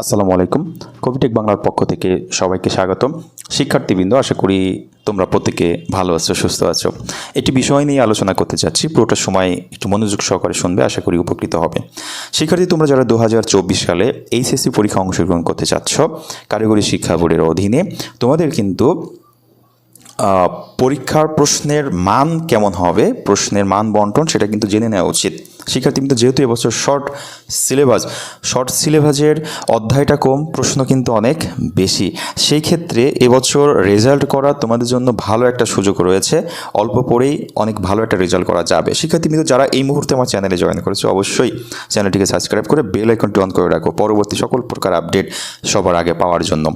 আসসালামু আলাইকুম। কবিটেক বাংলার পক্ষ থেকে সবাইকে স্বাগতম। শিক্ষার্থীবৃন্দ, আশা করি তোমরা প্রত্যেকে ভালো আছো, সুস্থ আছো। একটি বিষয় নিয়ে আলোচনা করতে চাচ্ছি পুরোটা সময় একটু মনোযোগ সহকারে শুনবে, আশা করি উপকৃত হবে। শিক্ষার্থী, তোমরা যারা দু হাজার চব্বিশ সালে এইচএসসি পরীক্ষা অংশগ্রহণ করতে চাচ্ছ, কারিগরি শিক্ষা বোর্ডের অধীনে, তোমাদের কিন্তু পরীক্ষার প্রশ্নের মান কেমন হবে, প্রশ্নের মান বন্টন, সেটা কিন্তু জেনে নেওয়া উচিত। শিক্ষার্থী কিন্তু যেহেতু এবছর শর্ট সিলেবাস শর্ট সিলেবাসের অধ্যায়টা কম, প্রশ্ন কিন্তু অনেক বেশি। সেই ক্ষেত্রে এবছর রেজাল্ট করা তোমাদের জন্য ভালো একটা সুযোগ রয়েছে। অল্প পরেই অনেক ভালো একটা রেজাল্ট করা যাবে। শিক্ষার্থী কিন্তু যারা এই মুহূর্তে আমার চ্যানেলে জয়েন করেছে, অবশ্যই চ্যানেলটিকে সাবস্ক্রাইব করে বেল আইকনটি অন করে রাখো। পরবর্তী সকল প্রকার আপডেট সবার আগে পাওয়ার জন্য।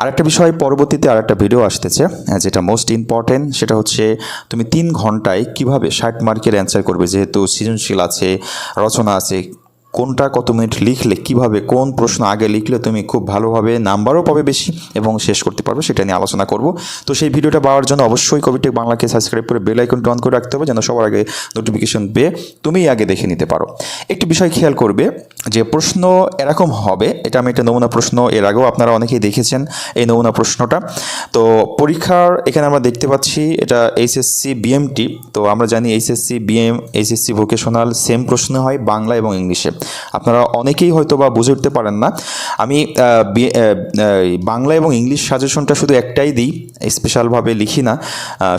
আরেকটা বিষয়, পরবর্তীতে আরেকটা ভিডিও আসতেছে যেটা মোস্ট ইম্পর্টেন্ট সেটা হচ্ছে তুমি তিন ঘন্টায় কীভাবে ষাট মার্কের অ্যান্সার করবে, যেহেতু সৃজনশীল আছে রচনা আছে। কোনটা কত মিনিট লিখলে, কীভাবে, কোন প্রশ্ন আগে লিখলে তুমি খুব ভালোভাবে নাম্বারও পাবে বেশি এবং শেষ করতে পারবে, সেটা নিয়ে আলোচনা করব। তো সেই ভিডিওটা পাওয়ার জন্য অবশ্যই কবিটেক বাংলাকে সাবস্ক্রাইব করে বেল আইকনটি অন করে রাখতে হবে, যেন সবার আগে নোটিফিকেশন পেয়ে তুমিই আগে দেখে নিতে পারো। একটি বিষয় খেয়াল করবে যে প্রশ্ন এরকম হবে, এটা আমি একটা নমুনা প্রশ্ন, এর আগেও আপনারা অনেকেই দেখেছেন এই নমুনা প্রশ্নটা। তো পরীক্ষার এখানে আমরা দেখতে পাচ্ছি, এটা এইচএসসি বিএমটি তো আমরা জানি HSC BM HSC vocational same প্রশ্ন হয় বাংলা এবং ইংলিশে। আপনারা অনেকেই হয়তো বা বুঝে উঠতে পারেন না। আমি বাংলা এবং ইংলিশ সাজেশনটা শুধু একটাই দিই স্পেশালভাবে লিখি না।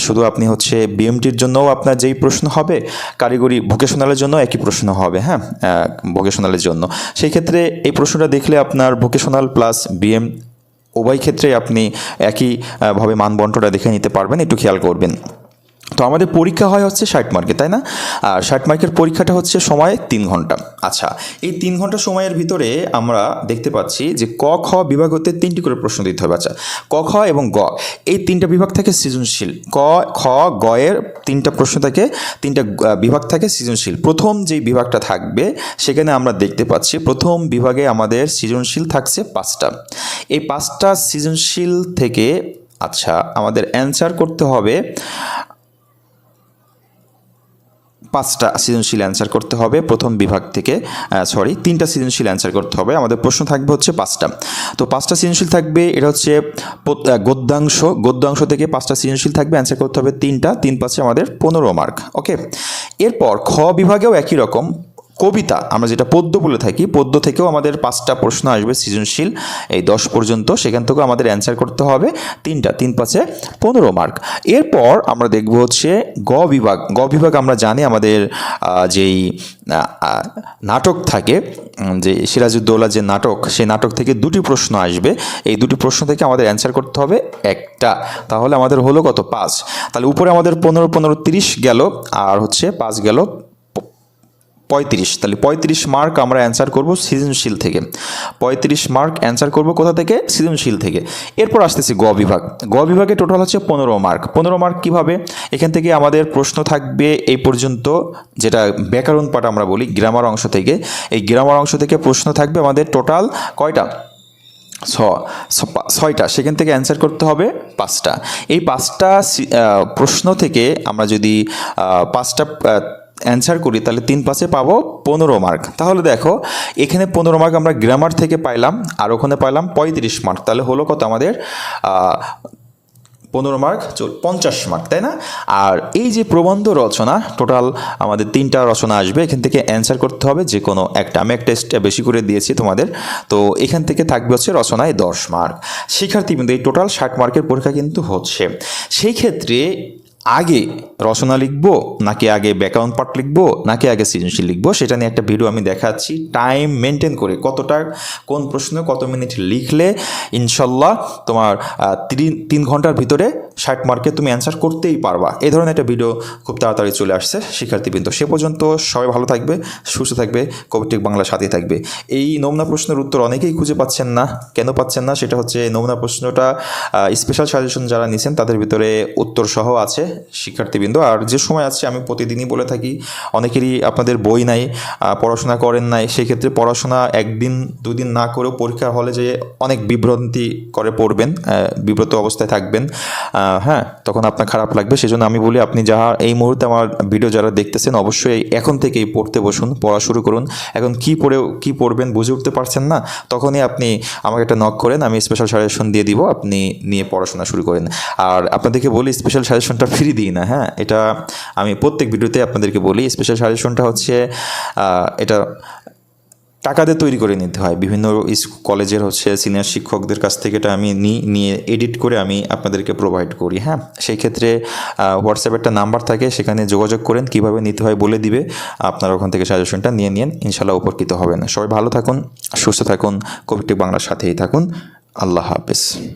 শুধু আপনি হচ্ছে বিএমটির জন্যও আপনার যেই প্রশ্ন হবে কারিগরি ভোকেশনালের জন্য একই প্রশ্ন হবে হ্যাঁ? ভোকেশনালের জন্য। সেই ক্ষেত্রে এই প্রশ্নটা দেখলে আপনার ভোকেশনাল প্লাস বিএম উভয় ক্ষেত্রে আপনি একইভাবে মানবন্টনটা দেখে নিতে পারবেন। একটু খেয়াল করবেন। তো আমাদের পরীক্ষা হয় হচ্ছে ষাট মার্কে, তাই না? আর ষাট মার্কের পরীক্ষাটা হচ্ছে সময় তিন ঘণ্টা। আচ্ছা এই তিন ঘণ্টা সময়ের ভিতরে আমরা দেখতে পাচ্ছি যে ক, খ বিভাগ হতে তিনটি করে প্রশ্ন দিতে হবে। আচ্ছা ক, খ এবং গ, এই তিনটা বিভাগ থাকে সৃজনশীল। ক, খ গ এর তিনটা প্রশ্ন থাকে, তিনটা বিভাগ থাকে সৃজনশীল। প্রথম যেই বিভাগটা থাকবে, সেখানে আমরা দেখতে পাচ্ছি প্রথম বিভাগে আমাদের সৃজনশীল থাকছে পাঁচটা। এই পাঁচটা সৃজনশীল থেকে আচ্ছা আমাদের অ্যান্সার করতে হবে পাঁচটা সৃজনশীল অ্যান্সার করতে হবে। প্রথম বিভাগ থেকে সরি তিনটা সৃজনশীল অ্যান্সার করতে হবে। আমাদের প্রশ্ন থাকবে হচ্ছে পাঁচটা। তো পাঁচটা সৃজনশীল থাকবে, এটা হচ্ছে গদ্যাংশ। গদ্যাংশ থেকে পাঁচটা সৃজনশীল থাকবে অ্যান্সার করতে হবে তিনটা। তিন পাঁচে আমাদের পনেরো মার্ক ওকে এরপর খ বিভাগেও একই রকম। কবিতা, আমরা যেটা পদ্য বলে থাকি, পদ্য থেকেও আমাদের পাঁচটা প্রশ্ন আসবে সৃজনশীল, এই দশ পর্যন্ত, সেখান থেকেও আমাদের অ্যান্সার করতে হবে, তিনটা, তিন পাঁচে পনেরো মার্ক এরপর আমরা দেখব হচ্ছে গ বিভাগ গ বিভাগ আমরা জানি আমাদের যেই নাটক থাকে যে সিরাজউদ্দৌলা যে নাটক, সেই নাটক থেকে দুটি প্রশ্ন আসবে। এই দুটি প্রশ্ন থেকে আমাদের অ্যান্সার করতে হবে একটা। তাহলে আমাদের হলো কত? পাঁচ। তাহলে উপরে আমাদের পনেরো পনেরো, তিরিশ গেল, আর হচ্ছে পাঁচ গেল পঁয়ত্রিশ। তাহলে পঁয়ত্রিশ মার্ক আমরা অ্যান্সার করব সৃজনশীল থেকে। পঁয়ত্রিশ মার্ক অ্যান্সার করব কোথা থেকে? সৃজনশীল থেকে। এরপর আসতেছি গ বিভাগ। গ বিভাগে টোটাল হচ্ছে পনেরো মার্ক পনেরো মার্ক কীভাবে? এখান থেকে আমাদের প্রশ্ন থাকবে এই পর্যন্ত, যেটা ব্যাকরণ পাঠ আমরা বলি গ্রামার অংশ থেকে। এই গ্রামার অংশ থেকে প্রশ্ন থাকবে আমাদের টোটাল কয়টা? ছয়টা। সেখান থেকে অ্যান্সার করতে হবে পাঁচটা। এই পাঁচটা প্রশ্ন থেকে আমরা যদি পাঁচটা অ্যান্সার করি, তাহলে তিন পাশে পাবো পনেরো মার্ক তাহলে দেখো, এখানে পনেরো মার্ক আমরা গ্রামার থেকে পাইলাম, আর ওখানে পাইলাম পঁয়ত্রিশ মার্ক তাহলে হলো কত আমাদের? পনেরো মার্ক পঞ্চাশ মার্ক তাই না? আর এই যে প্রবন্ধ রচনা টোটাল আমাদের তিনটা রচনা আসবে, এখান থেকে অ্যান্সার করতে হবে যে কোনো একটা। আমি একটা টেস্ট বেশি করে দিয়েছি তোমাদের, তো এখান থেকে থাকবে হচ্ছে রচনায় দশ মার্ক শিক্ষার্থী কিন্তু এই টোটাল ষাট মার্কের পরীক্ষা কিন্তু হচ্ছে। সেই ক্ষেত্রে আগে রচনা লিখব, নাকি আগে ব্যাকরণ পাঠ লিখব, নাকি আগে সৃজনশীল লিখব, সেটা নিয়ে একটা ভিডিও আমি দেখাচ্ছি। টাইম মেনটেন করে কতটা, কোন প্রশ্ন, কত মিনিট লিখলে, ইনশাল্লাহ তোমার তিন তিন ঘণ্টার ভিতরে ষাট মার্কে তুমি অ্যান্সার করতেই পারবা। এই ধরনের একটা ভিডিও খুব তাড়াতাড়ি চলে আসছে, শিক্ষার্থীবৃন্দ, সে পর্যন্ত সবাই ভালো থাকবে, সুস্থ থাকবে কবিটিক বাংলা সাথে থাকবে। এই নমুনা প্রশ্নের উত্তর অনেকেই খুঁজে পাচ্ছেন না। কেন পাচ্ছেন না? সেটা হচ্ছে নমুনা প্রশ্নটা স্পেশাল সাজেশন যারা নিছেন, তাদের ভিতরে উত্তর সহ আছে। শিক্ষার্থীবৃন্দ। আর যে সময় আছে আমি প্রতিদিনই বলে থাকি, অনেকেরই আপনাদের বই নাই পড়াশোনা করেন নাই, সেক্ষেত্রে পড়াশোনা একদিন, দুদিন না করেও পরীক্ষার হলে যে অনেক বিভ্রান্তি করে পড়বেন বিব্রত অবস্থায় থাকবেন হ্যাঁ তখন আপনার খারাপ লাগবে। সেজন্য আমি বলি, আপনি যাহা এই মুহূর্তে আমার ভিডিও যারা দেখতেছেন, অবশ্যই এখন থেকেই পড়তে বসুন, পড়া শুরু করুন। এখন কি পড়ে কি পড়বেন বুঝে উঠতে পারছেন না, তখনই আপনি আমাকে একটা নক করেন, আমি স্পেশাল সাজেশন দিয়ে দিব, আপনি নিয়ে পড়াশোনা শুরু করেন। আর আপনাদেরকে বলি স্পেশাল সাজেশনটা ফ্রি দিই না হ্যাঁ? এটা আমি প্রত্যেক ভিডিওতে আপনাদেরকে বলি স্পেশাল সাজেশনটা হচ্ছে এটা টাকা দিয়ে তৈরি করে নিতে হয়। বিভিন্ন কলেজের হচ্ছে সিনিয়র শিক্ষকদের কাছ থেকে এটা আমি নিয়ে এডিট করে আমি আপনাদেরকে প্রোভাইড করি হ্যাঁ? সেই ক্ষেত্রে হোয়াটসঅ্যাপে একটা নাম্বার থাকে, সেখানে যোগাযোগ করেন, কীভাবে নিতে হয় বলে দিবে, আপনারা ওখান থেকে সাজেশনটা নিয়ে নিন ইনশাল্লাহ উপকৃত হবেন। সবাই ভালো থাকুন, সুস্থ থাকুন কোভিড বাংলার সাথেই থাকুন। আল্লাহ হাফেজ।